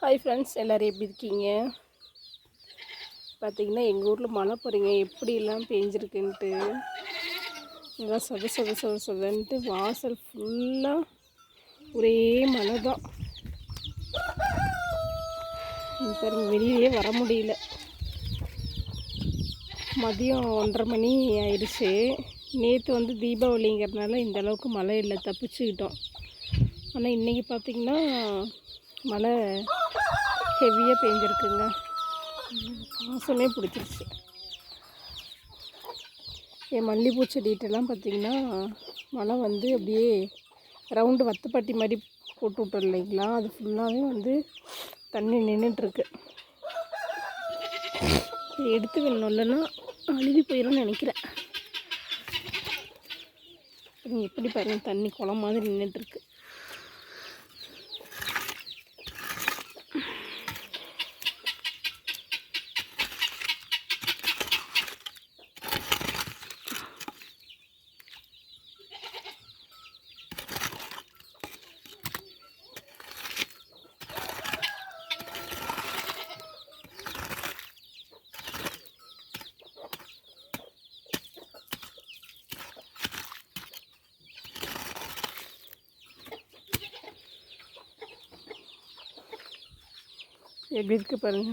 Hi friends எல்லோரும் எப்படி இருக்கீங்க? பார்த்தீங்கன்னா எங்கள் ஊரில் மழை போகிறீங்க எப்படிலாம் பேஞ்சிருக்குன்ட்டு. இதான் சொத சொத சொத சொதன்ட்டு வாசல் ஃபுல்லாக ஒரே மழை தான். இங்க பாருங்க வெளியே வர முடியல. மதியம் ஒன்றரை மணி ஆயிடுச்சு. நேற்று வந்து தீபாவளிங்கிறதுனால இந்த அளவுக்கு மழை இல்லை தப்பிச்சுக்கிட்டோம். ஆனால் இன்றைக்கி பார்த்திங்கன்னா மழை ஹெவியாக பேஞ்சிருக்குங்க வாசமே பிடிச்சிருச்சு. என் மல்லிகைப்பூ செடிகிட்டலாம் பார்த்திங்கன்னா மழை வந்து அப்படியே ரவுண்டு வத்தப்பட்டி மாதிரி போட்டு விட்டோம் இல்லைங்களா? அது ஃபுல்லாகவே வந்து தண்ணி நின்றுட்டுருக்கு எடுத்து வேணும் இல்லைன்னா அழுகி போயிடும்னு நினைக்கிறேன். எப்படி பாருங்க தண்ணி குளம் மாதிரி நின்றுட்டுருக்கு எப்படி இருக்கு பாருங்க.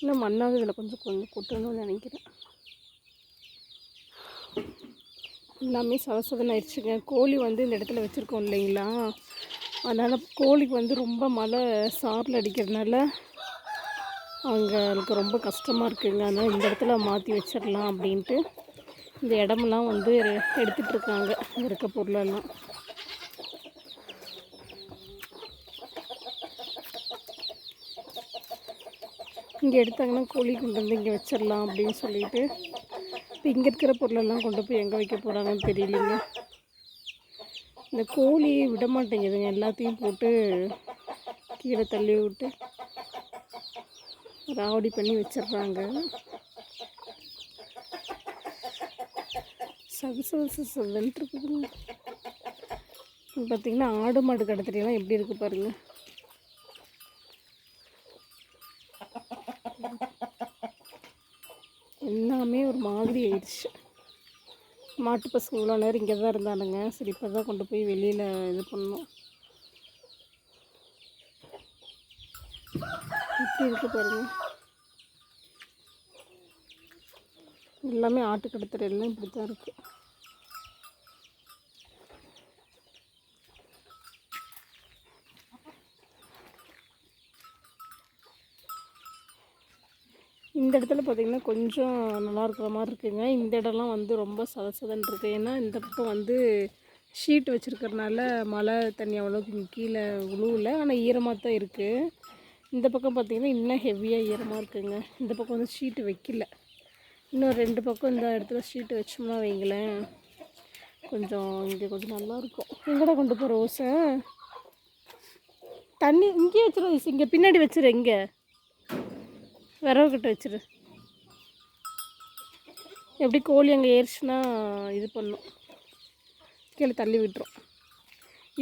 இன்னும் மண்ணாவது இதில் கொஞ்சம் கொஞ்சம் கொட்டணும்னு நினைக்கிறேன். எல்லாமே சதசதன் ஆயிடுச்சுங்க. கோழி வந்து இந்த இடத்துல வச்சுருக்கோம் இல்லைங்களா? அதனால் கோழிக்கு வந்து ரொம்ப மழை சாரில் அடிக்கிறதுனால அவங்களுக்கு ரொம்ப கஷ்டமாக இருக்குங்க. அதனால் இந்த இடத்துல மாற்றி வச்சிடலாம் அப்படின்ட்டு இந்த இடமெல்லாம் வந்து எடுத்துகிட்ருக்காங்க இருக்க பொருளெல்லாம். இங்கே எடுத்தாங்கன்னா கோழி கொண்டு வந்து இங்கே வச்சிடலாம் அப்படின்னு சொல்லிட்டு இப்போ இங்கே இருக்கிற பொருளெல்லாம் கொண்டு போய் எங்கே வைக்க போகிறாங்கன்னு தெரியலைங்க. இந்த கோழி விட மாட்டேங்குதுங்க. எல்லாத்தையும் போட்டு கீழே தள்ளி விட்டு ராவடி பண்ணி வச்சிடுறாங்க. சகு சகு இருக்குதுங்க பார்த்தீங்கன்னா ஆடு மாடு கடத்துலாம் எப்படி இருக்குது பாருங்கள் எல்லாமே ஒரு மாதிரி ஆயிடுச்சு. மாட்டு பசங்க இவ்வளோ நேரம் இங்கே தான் இருந்தானுங்க. சரி இப்போ தான் கொண்டு போய் வெளியில் இது பண்ணோம். இப்படி இருக்கு பாருங்கள் எல்லாமே ஆட்டு கடத்துற எல்லாம் இப்படி தான் இருக்குது இடத்துல பார்த்தீங்கன்னா கொஞ்சம் நல்லா இருக்கிற மாதிரி இருக்குங்க இந்த இடம்லாம் வந்து ரொம்ப சதசதன் இருக்குது ஏன்னா இந்த பக்கம் வந்து ஷீட் வச்சுருக்கறனால மழை தண்ணி அவ்வளோக்கு கீழே உழுவில். ஆனால் ஈரமாக தான் இருக்குது இந்த பக்கம் பார்த்தீங்கன்னா இன்னும் ஹெவியாக ஈரமாக இருக்குங்க. இந்த பக்கம் வந்து ஷீட்டு வைக்கல. இன்னும் ரெண்டு பக்கம் இந்த இடத்துல ஷீட்டு வச்சோம்னா வைங்களேன் கொஞ்சம் இங்கே கொஞ்சம் நல்லாயிருக்கும். எங்கடா கொண்டு போகிற ஓசை தண்ணி இங்கேயே வச்சிரு இங்கே பின்னாடி வச்சுரு இங்கே. விரவு கிட்ட வச்சிரு. எப்படி கோழி அங்கே ஏறிச்சுன்னா இது பண்ணும். கீழே தள்ளி விட்டுரும்.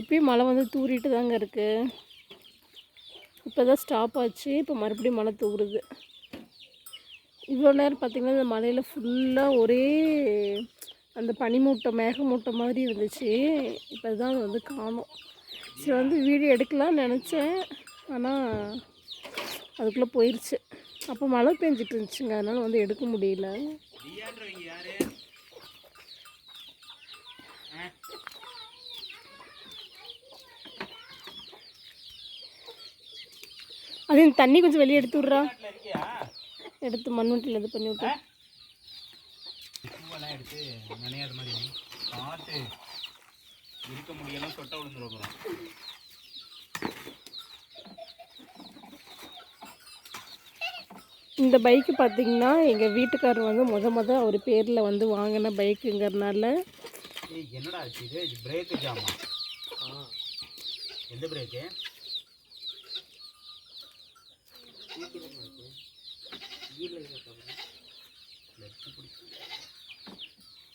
இப்போயும் மழை வந்து தூரிட்டு தாங்க இருக்குது இப்போ தான் ஸ்டாப் ஆச்சு. இப்போ மறுபடியும் மழை தூருது இவ்வளோ நேரம் பார்த்திங்கன்னா இந்த மலையில் ஃபுல்லாக ஒரே அந்த பனிமூட்டம் மேகமூட்டம் மாதிரி இருந்துச்சு. இப்போ தான் அது வந்து காணும். சரி வந்து வீடியோ எடுக்கலாம்னு நினச்சேன். ஆனால் அதுக்குள்ளே போயிடுச்சு அப்போ மழை பெஞ்சிட்டு இருந்துச்சுங்க அதனால் வந்து எடுக்க முடியல. அது இந்த தண்ணி கொஞ்சம் வெளியே எடுத்து விட்றா. எடுத்து மண்வெட்டியில் இது பண்ணி விட்டேன் பூவெல்லாம் எடுத்து நனையாத மாதிரி பார்த்து இருக்க முடியலாம் சொட்டை விழுந்துட இந்த பைக்கு பார்த்தீங்கன்னா எங்கள் வீட்டுக்காரர் வந்து முத முத அவர் பேரில் வந்து வாங்கின பைக்குங்கிறனால. என்னடா இது? பிரேக்கு ஜாமா எந்த பிரேக்கு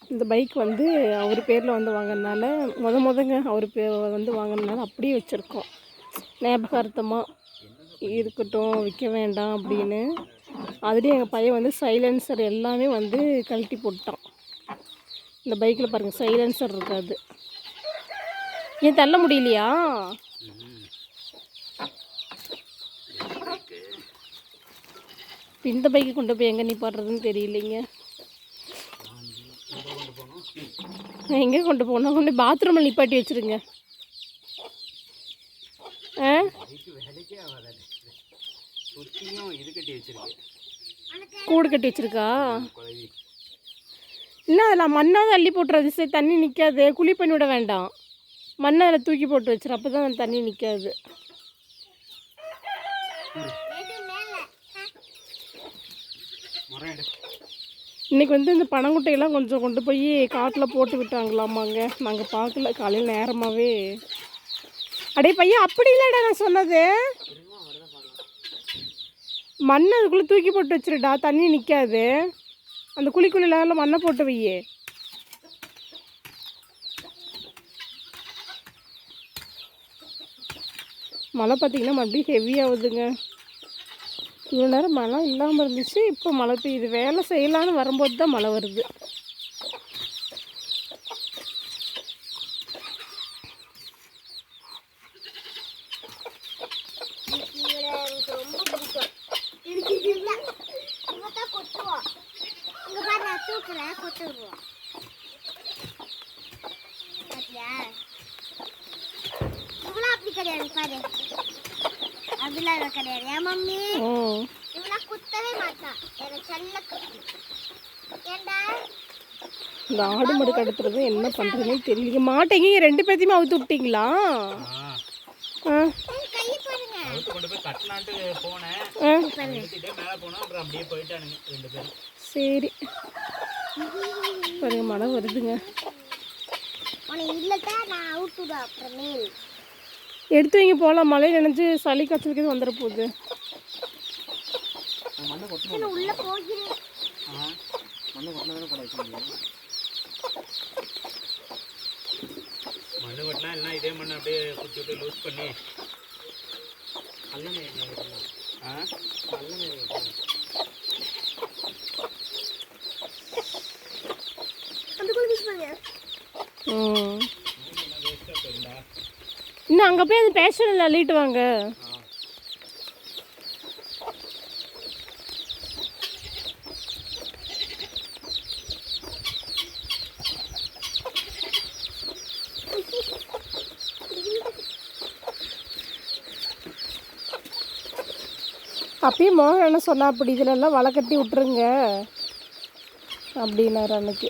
இந்த பைக் வந்து அவர் பேரில் வந்து வாங்கினால முத முதங்க அவர் பே வந்து வாங்கினால அப்படியே வச்சுருக்கோம். ஞாபகார்த்தமாக இருக்கட்டும் விற்க வேண்டாம் அப்படின்னு. அதுலேயும் எங்கள் பையன் வந்து சைலன்சர் எல்லாமே வந்து கழட்டி போட்டான். இந்த பைக்கில் பாருங்கள் சைலன்சர் இருக்காது. ஏன் தள்ள முடியலையா? இந்த பைக்கு கொண்டு போய் எங்கே நிப்பாடுறதுன்னு தெரியலைங்க. எங்கே கொண்டு போகணும்? கொண்டு பாத்ரூமில் நிப்பாட்டி வச்சுருங்க. ஆ? கூடு கட்டி வச்சிருக்கா? என்ன இன்னும் அதில் மண்ணாவது அள்ளி போட்டுறது. சரி தண்ணி நிற்காது குழி பண்ணி விட வேண்டாம். மண்ணை அதில் தூக்கி போட்டு வச்சிரு. அப்போ தான் தண்ணி நிற்காது இன்றைக்கி வந்து இந்த பனங்குட்டையெல்லாம் கொஞ்சம் கொண்டு போய் காட்டில் போட்டு விட்டாங்களாமாங்க. நாங்கள் பார்க்கல. காலையில் நேரமாகவே அடே பையன் அப்படி இல்லைடா நான் சொன்னது. மண்ணை அதுக்குள்ளே தூக்கி போட்டு வச்சிருடா தண்ணி நிற்காது அந்த குழிக்குள்ள மண்ணை போட்டு வையே. மழை பார்த்திங்கன்னா மறுபடியும் ஹெவியாகுதுங்க இவ்வளோ நேரம் மழை இல்லாமல் இருந்துச்சு இப்போ மழை பெய்யுது. வேலை செய்யலான்னு வரும்போது தான் மழை வருது எனக்கு ரொம்ப பிடிக்கும் எனக்கு இது இல்லை இவன் தான் கொட்டுவோம் இங்க பாரு நான் தூக்குறேன் கொட்டு விடுவோம் பாத்தியா? இவளாம் அப்படி கிடையாது பாரு. அப்படிலாம் இவ கிடையாது. ஏன் மம்மி? ம் இவளாம் குத்தவே மாட்டான் எனக்கு செல்ல குத்தி. ஏண்டா? இந்த ஆடு மாடு கடத்துறது என்ன பண்ணுறதுனே தெரியல மாட்டேங்க ரெண்டு பேர்த்தையுமே அவுத்து விட்டீங்களா? சரி. பாருங்க மழை வருதுங்க. எடுத்து வைங்க போகலாம். மழை நினைஞ்சு சளி காய்ச்சலுக்கு வந்துட போகுது. மண்ணு வெட்டலாம் இல்லைன்னா இதே மண்ணை அப்படியே குத்தி விட்டு லூஸ் பண்ணி. ஆ? அதுக்குள்ள அங்கே போய் அந்த பேஷனில் அள்ளிட்டு வாங்க அப்பயும் மோகன் என்ன சொன்னா அப்படி இதிலெல்லாம் வலை கட்டி விட்டுருங்க அப்படின்னாரு அன்னைக்கு.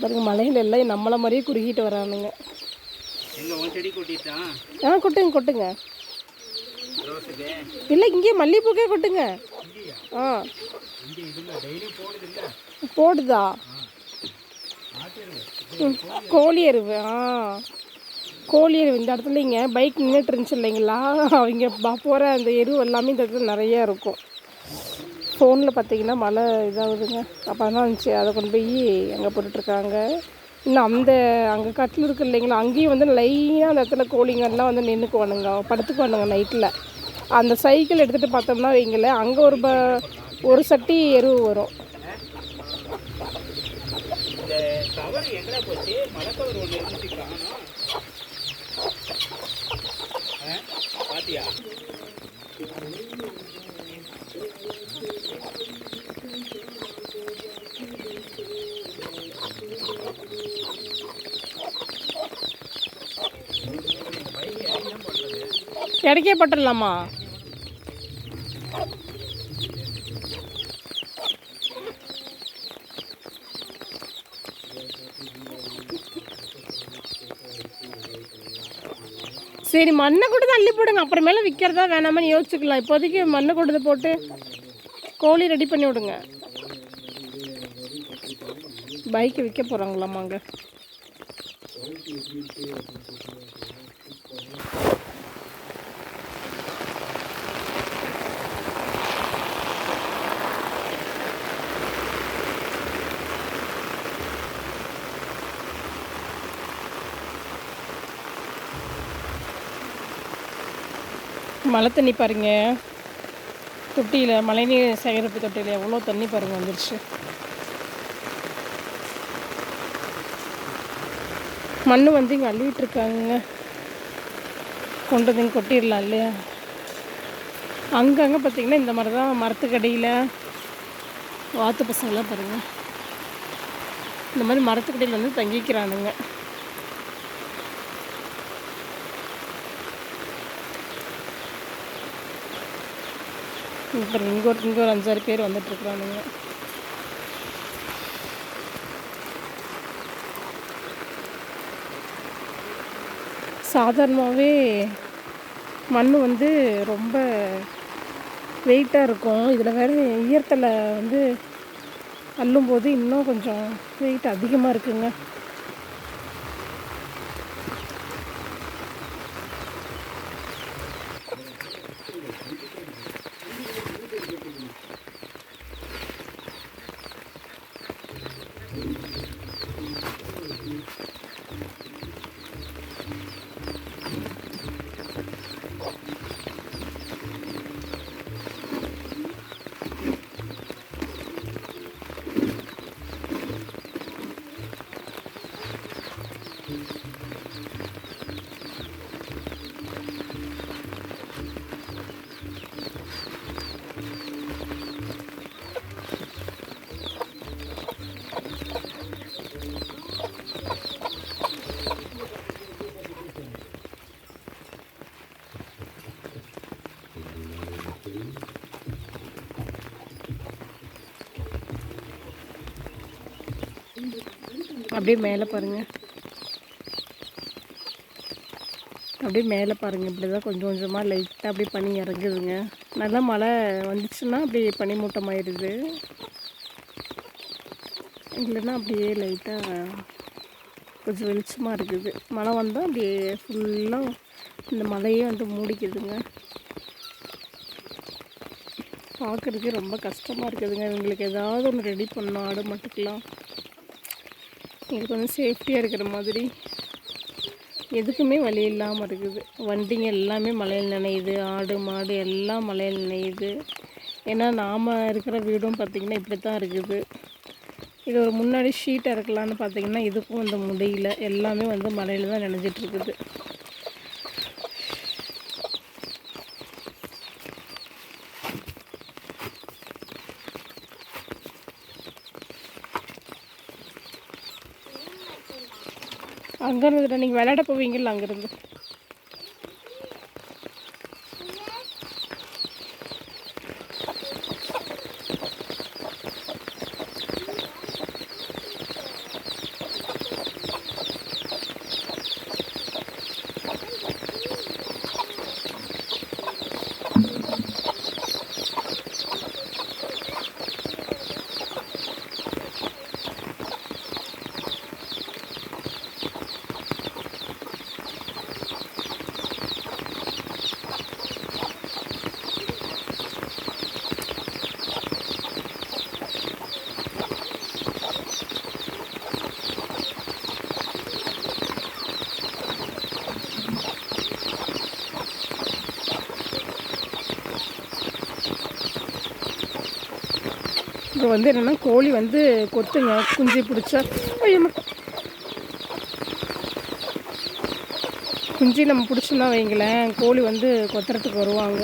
பாருங்க மலையில எல்லாம் நம்மளை மாதிரியே குறுகிட்டு வரானுங்க. ஆ கொட்டுங்க கொட்டுங்க. இல்லை இங்கே மல்லிகைப்பூக்கே கொட்டுங்க. ஆ. போடுது கோழி எருவு ஆ. கோழி எருவு இந்த இடத்துல இங்கே பைக் நின்றுட்டு இருந்துச்சு இல்லைங்களா? அவங்க ப- போகிற அந்த எருவு எல்லாமே இந்த இடத்துல நிறைய இருக்கும். ஃபோனில் பார்த்தீங்கன்னா மழை இதாகுதுங்க. அப்போ தான் இருந்துச்சு. அதை கொண்டு போய் அங்கே போட்டுட்ருக்காங்க. இன்னும் அந்த அங்கே கட்டில் இருக்கு இல்லைங்களா? அங்கேயும் வந்து லைனாக அந்த இடத்துல கோழிங்கெல்லாம் வந்து நின்றுக்குவானுங்க. படுத்துக்குவானுங்க நைட்டில். அந்த சைக்கிள் எடுத்துகிட்டு பார்த்தோம்னா வைங்களேன் அங்கே ஒரு ப ஒரு சட்டி எருவு வரும். பாத்தியா கவர் எங்கடா போச்சு மலை கவர் ஒன்று இருந்துச்சு காணோம் ஆ? பாத்தியா இடைக்கே போட்டுடலாமா? சரி மண்ணை கூட அள்ளி போடுங்க. அப்புறமேல விற்கிறதா வேணாமான்னு யோசிச்சுக்கலாம். இப்போதைக்கு மண்ணை கொண்டு போட்டு கோழி ரெடி பண்ணி விடுங்க. பைக்கு விற்க போகிறாங்களாமாங்க மழை தண்ணி பாருங்கள் தொட்டியில் மழைநீர் சேகரிப்பு தொட்டியில் எவ்வளோ தண்ணி பாருங்க வந்துருச்சு. மண் வந்து இங்கே அள்ளிட்டுருக்காங்க கொண்டு வந்து கொட்டிடலாம் இல்லையா? அங்கங்கே பார்த்திங்கன்னா இந்த மாதிரி தான் மரத்துக்கடியில் வாத்து பசங்களாம் பாருங்கள் இந்த மாதிரி மரத்துக்கடியில் வந்து தங்கிக்கிறானுங்க. இங்க இங்கே ஒரு இங்கே ஒரு அஞ்சாறு பேர் வந்துட்டு இருக்கிறானுங்க சாதாரணமாகவே மண் வந்து ரொம்ப வெயிட்டாக இருக்கும். இதில் வேறு ஈரத்தில் வந்து அள்ளும்போது இன்னும் கொஞ்சம் வெயிட் அதிகமாக இருக்குங்க. அப்படியே மேலே பாருங்கள் அப்படியே மேலே பாருங்கள் இப்படி தான் கொஞ்சம் கொஞ்சமாக லைட்டாக அப்படியே பனி இறங்குதுங்க. நல்லா மழை வந்துச்சுன்னா அப்படியே பனி மூட்டமாயிடுது இல்லைன்னா அப்படியே லைட்டாக கொஞ்சம் வெளிச்சமாக இருக்குது. மழை வந்தால் அப்படியே ஃபுல்லாக இந்த மழையே வந்து மூடிக்குதுங்க. பார்க்குறதுக்கே ரொம்ப கஷ்டமாக இருக்குதுங்க. இவங்களுக்கு ஏதாவது ஒன்று ரெடி பண்ணணும் ஆடு மட்டுக்கெலாம் எங்களுக்கு வந்து சேஃப்டியாக இருக்கிற மாதிரி. எதுக்குமே வழி இல்லாமல் இருக்குது. வண்டிங்க எல்லாமே மழையில் நனையுது. ஆடு மாடு எல்லாம் மழையில் நனையுது. ஏன்னா நாம் இருக்கிற வீடும் பார்த்திங்கன்னா இப்படி தான் இருக்குது. இது ஒரு முன்னாடி ஷீட் இறக்கலான்னு பார்த்திங்கன்னா இதுக்கும் வந்து முடியல. எல்லாமே வந்து மழையில் தான் நினைஞ்சிட்ருக்குது அங்கேருந்து நீங்கள் விளையாட போவீங்கல்ல அங்கேருந்து? வந்து என்னென்னா கோழி வந்து கொத்துங்க குஞ்சு பிடிச்சா ஐயம்மா குஞ்சு நம்ம பிடிச்சோம்னா வைங்களேன் கோழி வந்து கொத்துறதுக்கு வருவாங்க.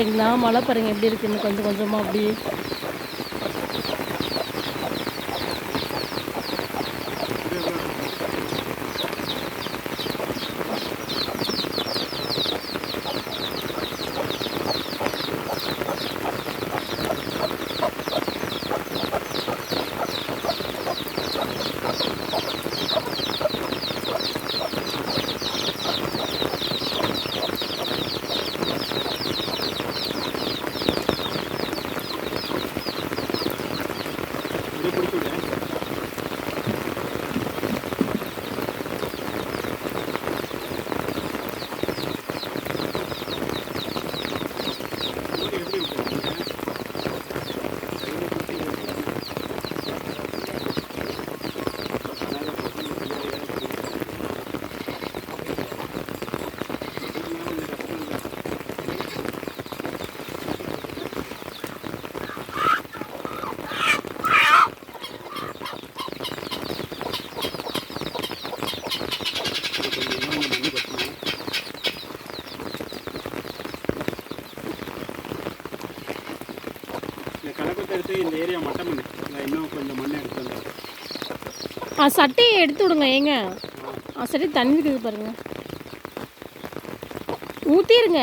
பார்த்தீங்களா மழை பாருங்கள் எப்படி இருக்குன்னு கொஞ்சம் கொஞ்சமாக அப்படி இதை பிடிச்சி விடு எப்படி விட்டு இந்த கலப்பத்தை எடுத்து இந்த ஏரியா மட்டம் பண்ணு இல்லை இன்னும் கொஞ்சம் மண் எடுத்து வந்து ஆ சட்டையை எடுத்து விடுங்க ஏங்க. ஆ சட்டை தண்ணி இருக்குது பாருங்க. ஊற்றிடுங்க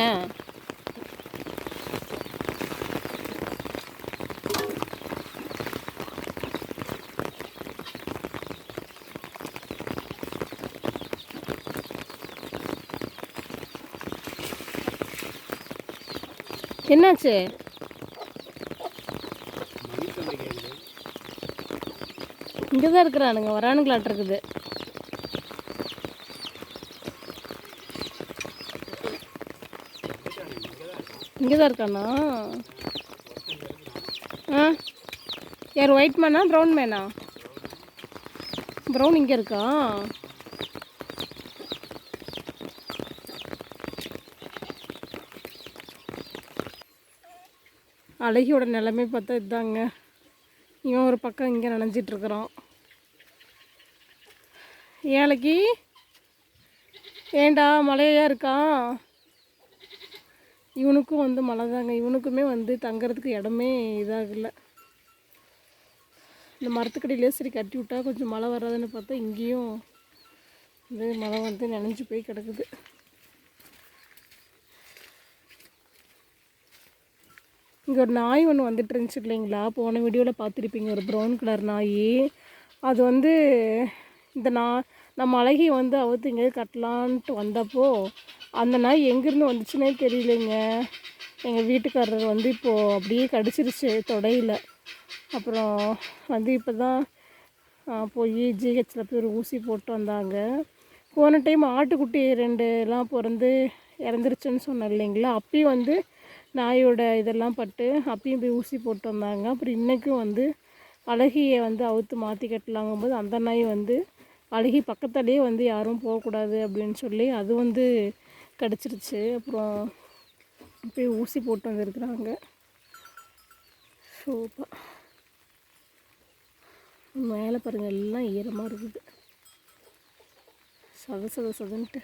என்னாச்சு? இங்கே தான் இருக்கிறானுங்க வரானுங்களாட்டு இருக்குது இங்கே தான் இருக்கானா? ஆ? யார் ஒயிட் மேனா ப்ரௌன் மேனா ப்ரௌன் இங்கே இருக்கா? அழகியோட நிலைமை பார்த்தா இதாங்க. இவன் ஒரு பக்கம் இங்கே நினைஞ்சிட்ருக்குறான் ஏழைக்கு ஏண்டா மழையா இருக்கான் இவனுக்கும் வந்து மழை தாங்க. இவனுக்குமே வந்து தங்கிறதுக்கு இடமே இதாகல. இந்த மரத்துக்கடியிலே சரி கட்டி விட்டா கொஞ்சம் மழை வராதுன்னு பார்த்தா இங்கேயும் வந்து மழை வந்து நினைஞ்சு போய் கிடக்குது. இங்கே ஒரு நாய் ஒன்று வந்துட்டு இருந்துச்சு இல்லைங்களா? போன வீடியோவில் பார்த்துருப்பீங்க. ஒரு ப்ரௌன் கலர் நாய். அது வந்து இந்த நான் நம்ம அழகி வந்து அவுத்து எங்கேயாவது கட்டலான்ட்டு வந்தப்போ அந்த நாய் எங்கேருந்து வந்துச்சுன்னே தெரியலைங்க. எங்கள் வீட்டுக்காரர் வந்து இப்போது அப்படியே கடிச்சிருச்சு தொடையில். அப்புறம் வந்து இப்போ தான் போய் ஜிஹெச்சில் போய் ஒரு ஊசி போட்டு வந்தாங்க. போன டைம் ஆட்டுக்குட்டி ரெண்டு எல்லாம் பிறந்து இறந்துருச்சுன்னு சொன்னேன் இல்லைங்களா? அப்பயும் வந்து நாயோட இதெல்லாம் பட்டு அப்பயும் போய் ஊசி போட்டு வந்தாங்க. அப்புறம் இன்றைக்கும் வந்து அழகியை வந்து அவுத்து மாற்றி கட்டலாங்கும்போது அந்த நாய் வந்து அழகி பக்கத்துலேயே வந்து யாரும் போகக்கூடாது அப்படின்னு சொல்லி அது வந்து கடிச்சிருச்சு. அப்புறம் போய் ஊசி போட்டு வந்திருக்குறாங்க. சூப்பர் மேலே பாருங்கள் எல்லாம் ஈரமாக இருக்குது. சத சத சதன்ட்டு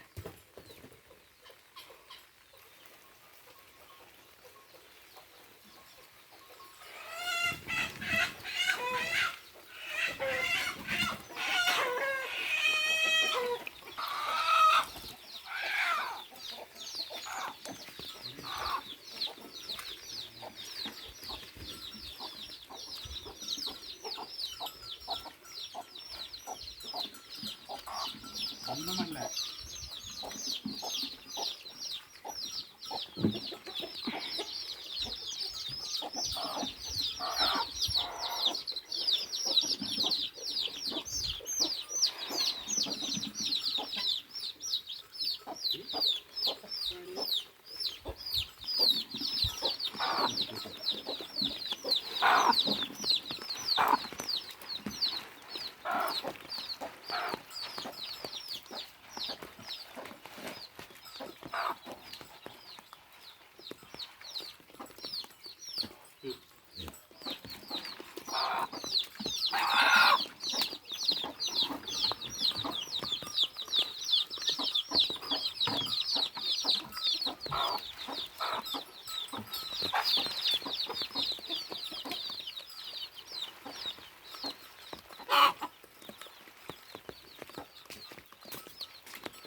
ஒன்றும் இல்லை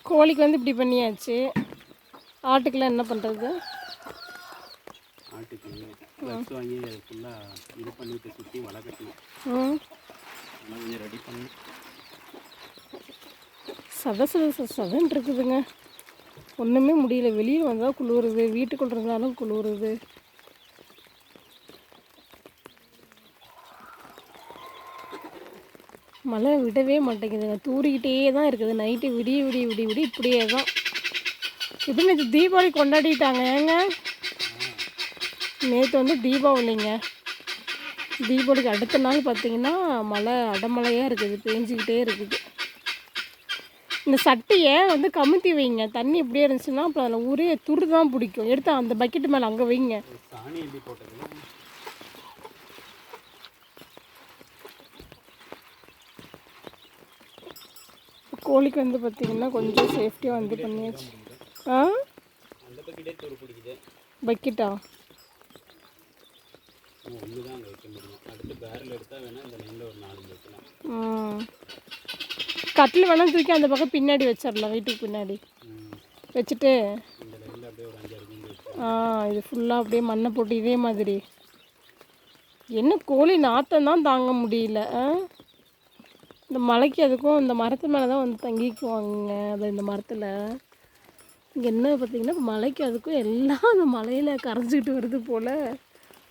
கோழிக்கு வந்து இப்படி பண்ணியாச்சு. ஆட்டுக்கெல்லாம் என்ன பண்ணுறது ஆட்டுக்கு ப்ளஸ் வாங்கி அதை ஃபுல்லாக இது பண்ணிட்டு சுற்றி வலை கட்டணும் ம். அதெல்லாம் கொஞ்சம் ரெடி பண்ணணும் சத சத சத சதன்னு இருக்குதுங்க. ஒன்றுமே முடியல. வெளியில் வந்தால் குளிருது வீட்டுக்குள்ள இருந்தாலும் குளிருது. மழை விடவே மாட்டேங்குதுங்க. தூறிக்கிட்டே தான் இருக்குது. நைட்டு விடிய விடிய விடிய விடிய இப்படியே தான். இது நேற்று தீபாவளி கொண்டாடிட்டாங்க? ஏங்க? நேற்று வந்து தீபாவளிங்க. தீபாவளிக்கு அடுத்த நாள் பார்த்தீங்கன்னா மழை அடமழையாக இருக்குது. பேஞ்சிக்கிட்டே இருக்குது. இந்த சட்டையை வந்து கமுத்தி வைங்க? தண்ணி இப்படியே இருந்துச்சுன்னா அப்புறம் அதில் ஒரே துரு தான் பிடிக்கும். எடுத்து அந்த பக்கெட்டு மேலே அங்கே வைங்க ஒரு சாணி எப்படி போட்டது கோழிக்கு வந்து பார்த்திங்கன்னா கொஞ்சம் சேஃப்டியாக வந்து பண்ணியாச்சு. ஆ? பக்கெட்டா கட்டில் வேணால் தூக்கி அந்த பக்கம் பின்னாடி வச்சிடலாம் வீட்டுக்கு பின்னாடி. வச்சுட்டு. ஆ இது ஃபுல்லாக அப்படியே மண்ணை போட்டு இதே மாதிரி. என்ன கோழி நாத்தம் தான் தாங்க முடியல ஆ? இந்த மலைக்கு அதுக்கும் இந்த மரத்து மேலே தான் வந்து தங்கிக்குவாங்க அது இந்த மரத்தில். இங்கே என்ன பார்த்தீங்கன்னா மலைக்கு அதுக்கும் எல்லாம் அந்த மலையில் கரைஞ்சிக்கிட்டு வருது போல்.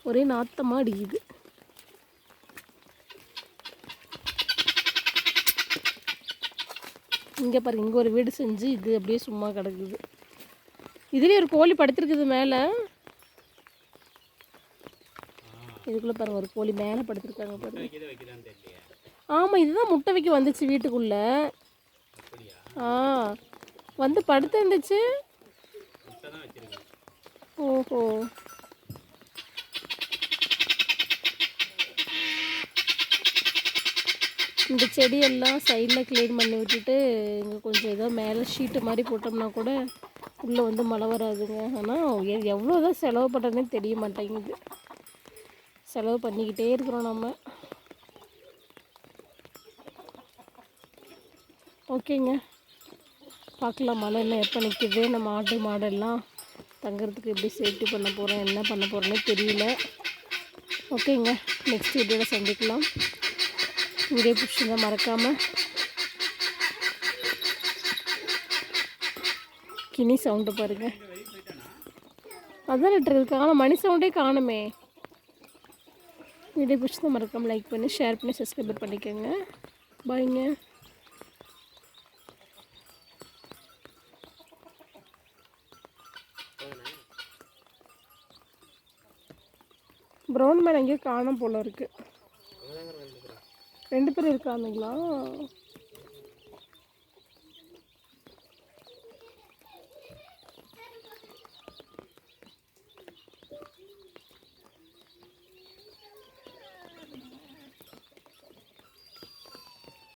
ஒரே நாத்தமாக அடிக்குது. இங்கே பாருங்க இங்கே ஒரு வீடு செஞ்சு இது அப்படியே சும்மா கிடக்குது. இதுலேயே ஒரு கோழி படுத்திருக்குது மேலே. இதுக்குள்ளே பாருங்க ஒரு கோழி மேலே படுத்திருக்காங்க பாருங்கள் ஆமாம் இதுதான் முட்டை வைக்க வந்துச்சு வீட்டுக்குள்ளே. ஆ வந்து படுத்து இருந்துச்சு ஓஹோ. இந்த செடியெல்லாம் சைடில் க்ளீன் பண்ணி விட்டுட்டு இங்கே கொஞ்சம் ஏதோ மேலே ஷீட்டு மாதிரி போட்டோம்னா கூட உள்ளே வந்து மழை வராதுங்க. ஆனால் எவ்வளோ தான் செலவு பண்ணுறதுன்னு தெரிய மாட்டேங்குது. செலவு பண்ணிக்கிட்டே இருக்கிறோம் நம்ம. ஓகேங்க. பார்க்கலாம் மழை என்ன எப்போ நிற்கிது நம்ம ஆட்டு மாடெல்லாம் தங்குறதுக்கு எப்படி சேஃப்டி பண்ண போகிறோம் என்ன பண்ண போகிறோன்னு தெரியல. ஓகேங்க நெக்ஸ்ட் வீடியோவில் சந்திக்கலாம். வீடியோ பிடிச்சிருந்தால் மறக்காமல் கினி சவுண்டு பாருங்க. அதான் லெட்டர் இருக்கு ஆனால் மணி சவுண்டே காணுமே. வீடியோ பிடிச்சிருந்தா மறக்காமல் லைக் பண்ணி ஷேர் பண்ணி சப்ஸ்கிரைப் பண்ணிக்கோங்க. பாய்ங்க ப்ரௌன் மேன் எங்கேயோ காணும் போல இருக்கு. ரெண்டு பேர் இருக்கானுங்களா?